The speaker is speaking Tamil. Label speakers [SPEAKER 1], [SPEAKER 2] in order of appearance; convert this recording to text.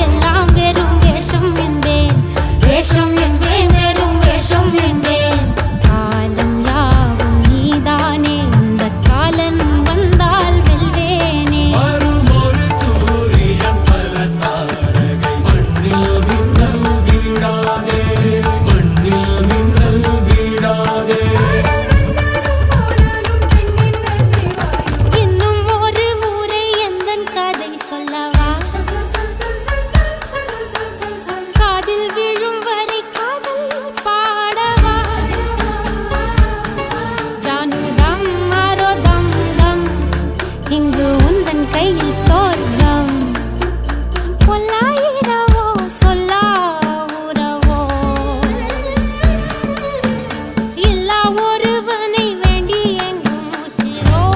[SPEAKER 1] எல்லாம் வெறும் வேஷம் என்று You storm.